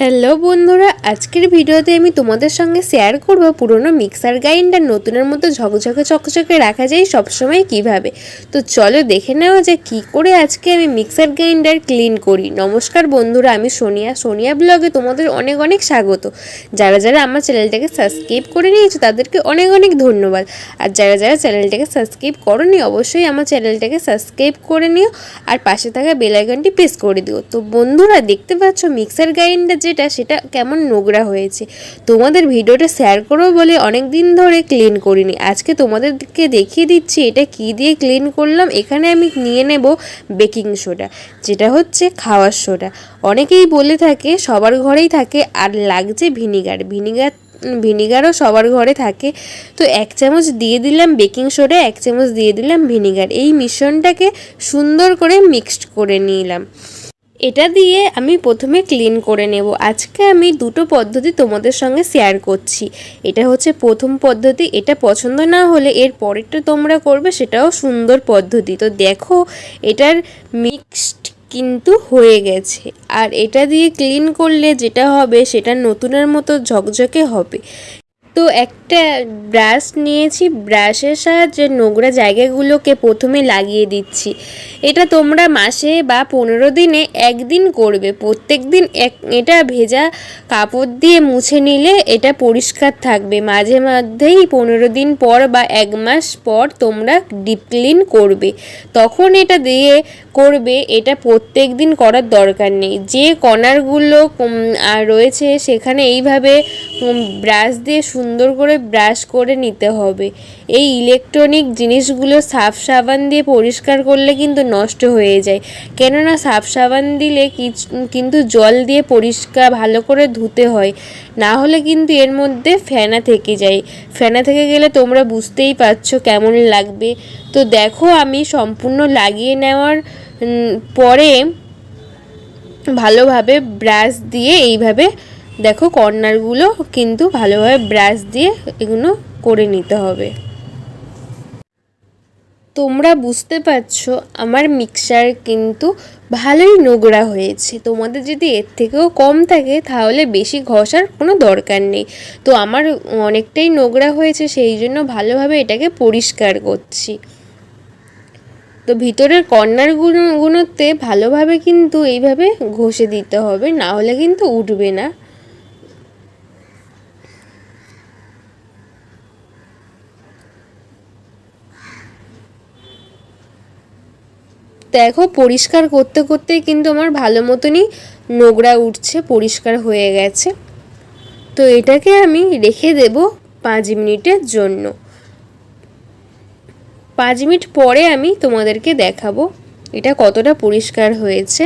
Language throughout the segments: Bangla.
হ্যালো বন্ধুরা, আজকের ভিডিওতে আমি তোমাদের সঙ্গে শেয়ার করব পুরনো মিক্সার গ্রাইন্ডার নতুনের মতো ঝকঝকে চকচকে রাখা যায় সবসময় কীভাবে। তো চলো দেখে নেওয়া যে কী করে আজকে আমি মিক্সার গ্রাইন্ডার ক্লিন করি। নমস্কার বন্ধুরা, আমি সোনিয়া। সোনিয়া ব্লগে তোমাদের অনেক অনেক স্বাগত। যারা যারা আমার চ্যানেলটাকে সাবস্ক্রাইব করে নিয়েছো, তাদেরকে অনেক অনেক ধন্যবাদ। আর যারা যারা চ্যানেলটাকে সাবস্ক্রাইব করনি, অবশ্যই আমার চ্যানেলটাকে সাবস্ক্রাইব করে নিও। আর পাশে থাকা বেল আইকনটি প্রেস করে দিও। তো বন্ধুরা, দেখতে পাচ্ছ মিক্সার গ্রাইন্ডার যেটা, সেটা কেমন নোংরা হয়েছে। তোমাদের ভিডিওটা শেয়ার করো বলে অনেক দিন ধরে ক্লিন করিনি। আজকে তোমাদেরকে দেখিয়ে দিচ্ছি এটা কি দিয়ে ক্লিন করলাম। এখানে আমি নিয়ে নেব বেকিং সোডা যেটা হচ্ছে খাওয়ার সোডা অনেকেই বলে থাকে সবার ঘরেই থাকে আর লাগছে ভিনিগার ভিনিগার ভিনিগারও সবার ঘরে থাকে। তো এক চামচ দিয়ে দিলাম বেকিং সোডা এক চামচ দিয়ে দিলাম ভিনিগার এই মিশ্রণটাকে সুন্দর করে মিক্সড করে নিলাম। এটা দিয়ে আমি প্রথমে ক্লিন করে নেব। আজকে আমি দুটো পদ্ধতি তোমাদের সঙ্গে শেয়ার করছি। এটা হচ্ছে প্রথম পদ্ধতি, এটা পছন্দ না হলে এর পরেরটা তোমরা করবে, সেটাও সুন্দর পদ্ধতি। তো দেখো, এটার মিক্সড কিন্তু হয়ে গেছে। আর এটা দিয়ে ক্লিন করলে যেটা হবে, সেটা নতুনের মতো ঝকঝকে হবে। তো একটা ব্রাশ নিয়েছি ব্রাশের সাহায্যে নোংরা জায়গাগুলোকে প্রথমে লাগিয়ে দিচ্ছি। এটা তোমরা মাসে বা পনেরো দিনে একদিন করবে। প্রত্যেক দিন এক, এটা ভেজা কাপড় দিয়ে মুছে নিলে এটা পরিষ্কার থাকবে। মাঝে মধ্যেই পনেরো দিন পর বা এক মাস পর তোমরা ডিপ ক্লিন করবে। তখন এটা দিয়ে করবে, এটা প্রত্যেক দিন করার দরকার নেই। যে কর্নারগুলো আর রয়েছে সেখানে এইভাবে ব্রাশ দিয়ে সুন্দর করে ব্রাশ করে নিতে হবে। এই ইলেকট্রনিক জিনিসগুলো সাফ সাবান দিয়ে পরিষ্কার করলে কিন্তু নষ্ট হয়ে যায়। কেননা সাফ সাবান দিলে কিন্তু জল দিয়ে পরিষ্কার ভালো করে ধুতে হয়। না হলে কিন্তু এর মধ্যে ফেনা থেকে যায়। ফেনা থেকে গেলে তোমরা বুঝতেই পারছ কেমন লাগবে। তো দেখো আমি সম্পূর্ণ লাগিয়ে নেওয়ার পরে ভালোভাবে ব্রাশ দিয়ে এইভাবে দেখো কর্নারগুলো কিন্তু ভালোভাবে ব্রাশ দিয়ে এগুলো করে নিতে হবে। তোমরা বুঝতে পারছ আমার মিক্সার কিন্তু ভালোই নোংরা হয়েছে। তোমাদের যদি এর থেকেও কম থাকে তাহলে বেশি ঘষার কোনো দরকার নেই। তো আমার অনেকটাই নোংরা হয়েছে সেই জন্য ভালোভাবে এটাকে পরিষ্কার করছি। তো ভিতরের কর্নারগুলো, গুলোতে ভালোভাবে কিন্তু এইভাবে ঘষে দিতে হবে, না হলে কিন্তু উঠবে না। দেখো, পরিষ্কার করতে করতে কিন্তু আমার ভালো মতনই নোংরা উঠছে, পরিষ্কার হয়ে গেছে। তো এটাকে আমি রেখে দেব পাঁচ মিনিটের জন্য। পাঁচ মিনিট পরে আমি তোমাদেরকে দেখাবো এটা কতটা পরিষ্কার হয়েছে।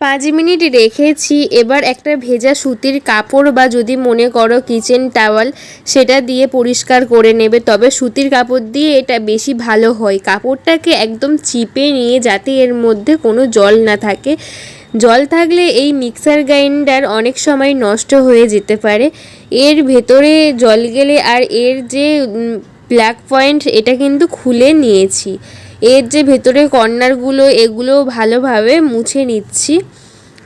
পাঁচ মিনিট রেখেছি, এবার একটা ভেজা সুতির কাপড় বা যদি মনে করো কিচেন টাওয়াল সেটা দিয়ে পরিষ্কার করে নেবে, তবে সুতির কাপড় দিয়ে এটা বেশি ভালো হয়। কাপড়টাকে একদম চিপে নিয়ে যাতে এর মধ্যে কোনো জল না থাকে। জল থাকলে এই মিক্সার গ্রাইন্ডার অনেক সময় নষ্ট হয়ে যেতে পারে। এর ভেতরে জল গেলে আর এর যে ব্ল্যাক পয়েন্ট এটা কিন্তু খুলে নিয়েছি। এর যে ভেতরে কর্নারগুলো, এগুলো ভালোভাবে মুছে নিচ্ছি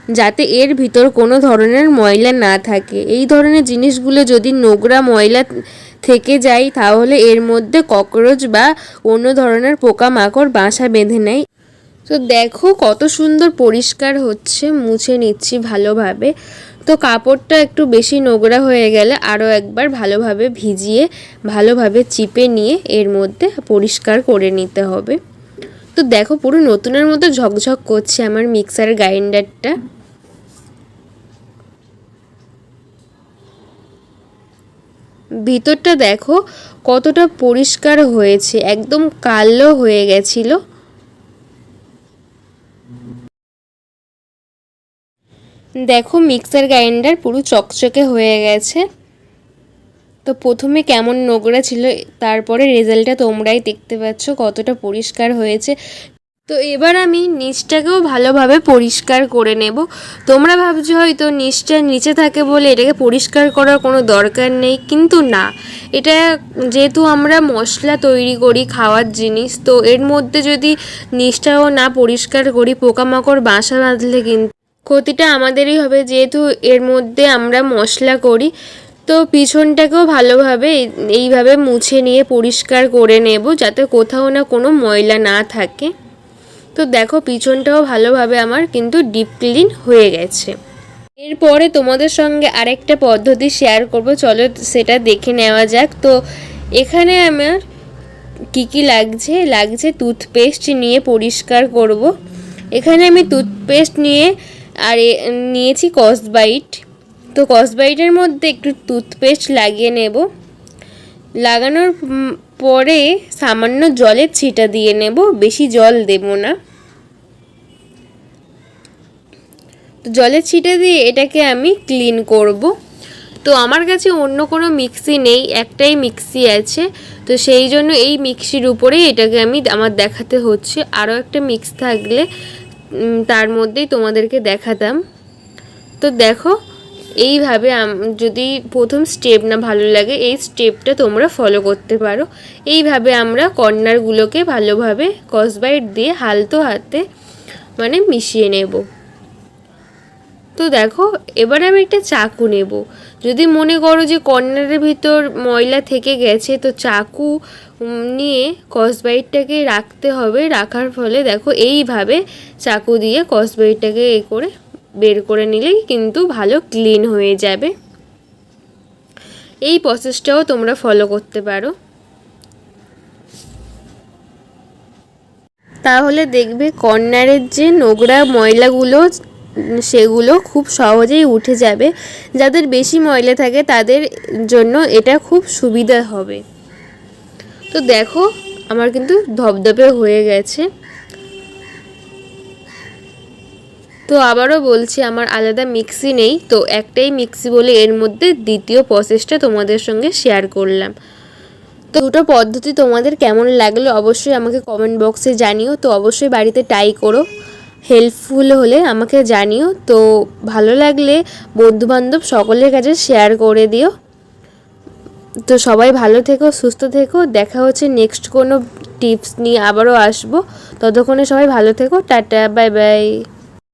যাতে এর ভিতর কোনো ধরনের ময়লা না থাকে। এই ধরনের জিনিসগুলো যদি নোংরা ময়লা থেকে যায়, তাহলে এর মধ্যে ককরোচ বা অন্য ধরনের পোকামাকড় বাসা বেঁধে নেয়। তো দেখো কত সুন্দর পরিষ্কার হচ্ছে, মুছে নিচ্ছি ভালোভাবে। তো কাপড়টা একটু বেশি নোংরা হয়ে গেলে আরও একবার ভালোভাবে ভিজিয়ে, ভালোভাবে চিপে নিয়ে এর মধ্যে পরিষ্কার করে নিতে হবে। তো দেখো পুরো নতুনের মতো ঝকঝক করছে আমার মিক্সার গ্রাইন্ডারটা। ভিতরটা দেখো কতটা পরিষ্কার হয়েছে, একদম কালো হয়ে গেছিল। দেখো, মিক্সার গ্রাইন্ডার পুরো চকচকে হয়ে গেছে। তো প্রথমে কেমন নোংরা ছিল, তারপরে রেজাল্টটা তোমরাই দেখতে পাচ্ছ কতটা পরিষ্কার হয়েছে। তো এবার আমি নিচটাকেও ভালোভাবে পরিষ্কার করে নেব। তোমরা ভাবছ হয়তো নিচটা নিচে থাকে বলে এটাকে পরিষ্কার করার কোনো দরকার নেই, কিন্তু না। এটা যেহেতু আমরা মশলা তৈরি করি খাওয়ার জিনিস, তো এর মধ্যে যদি নিচটাও না পরিষ্কার করি, পোকামাকড় বাসা বাঁধলে কিন্তু ক্ষতিটা আমাদেরই হবে। যেহেতু এর মধ্যে আমরা মশলা করি, তো পিছনটাকেও ভালোভাবে এইভাবে মুছে নিয়ে পরিষ্কার করে নেব, যাতে কোথাও না কোনো ময়লা না থাকে। তো দেখো পিছনটাও ভালোভাবে আমার কিন্তু ডিপ ক্লিন হয়ে গেছে। এরপরে তোমাদের সঙ্গে আরেকটা পদ্ধতি শেয়ার করব, চলো সেটা দেখে নেওয়া যাক। তো এখানে আমার কি কি লাগছে? লাগছে টুথপেস্ট নিয়ে পরিষ্কার করব। এখানে আমি টুথপেস্ট নিয়ে আর নিয়েছি কসবাইট তো কসবাইটের মধ্যে একটু টুথপেস্ট লাগিয়ে নেব। লাগানোর পরে সামান্য জলের ছিটা দিয়ে নেব, বেশি জল দেব না। তো জলের ছিটা দিয়ে এটাকে আমি ক্লিন করব। তো আমার কাছে অন্য কোনো মিক্সি নেই, একটাই মিক্সি আছে। তো সেই জন্য এই মিক্সির উপরেই এটাকে আমি, আমার দেখাতে হচ্ছে। আরও একটা মিক্স থাকলে তার মধ্যেই তোমাদেরকে দেখাতাম। তো দেখো এইভাবে যদি প্রথম স্টেপ না ভালো লাগে, এই স্টেপটা তোমরা ফলো করতে পারো। এইভাবে আমরা কর্নারগুলোকে ভালোভাবে কসবাইট দিয়ে হালতো হাতে মানে মিশিয়ে নেব। তো দেখো, এবার আমি একটা চাকু নেব। যদি মনে করো যে কর্নারের ভিতর ময়লা থেকে গেছে, তো চাকু নিয়ে কসবাইটটাকে রাখতে হবে। রাখার ফলে দেখো, এইভাবে চাকু দিয়ে কসবাইটটাকে এ করে বের করে নিলেই কিন্তু ভালো ক্লিন হয়ে যাবে। এই প্রসেসটাও তোমরা ফলো করতে পারো। তাহলে দেখবে কর্নারের যে নোংরা ময়লাগুলো, সেগুলো খুব সহজেই উঠে যাবে। যাদের বেশি ময়লা থাকে তাদের জন্য এটা খুব সুবিধা হবে। তো দেখো, আমার কিন্তু ধপধপে হয়ে গেছে। তো আবারও বলছি, আমার আলাদা মিক্সি নেই। তো একটাই মিক্সি বলে এর মধ্যে দ্বিতীয় প্রসেসটা তোমাদের সঙ্গে শেয়ার করলাম। তো দুটো পদ্ধতি তোমাদের কেমন লাগল অবশ্যই আমাকে কমেন্ট বক্সে জানিও। তো অবশ্যই বাড়িতে ট্রাই করো। হেল্পফুল হলে আমাকে জানিও। তো ভালো লাগলে বন্ধুবান্ধব সকলের কাছে শেয়ার করে দিও। তো সবাই ভালো থেকো, সুস্থ থেকো। দেখা হচ্ছে নেক্সট কোনো টিপস নিয়ে আবারও আসব। ততক্ষণে সবাই ভালো থেকো। Tata bye bye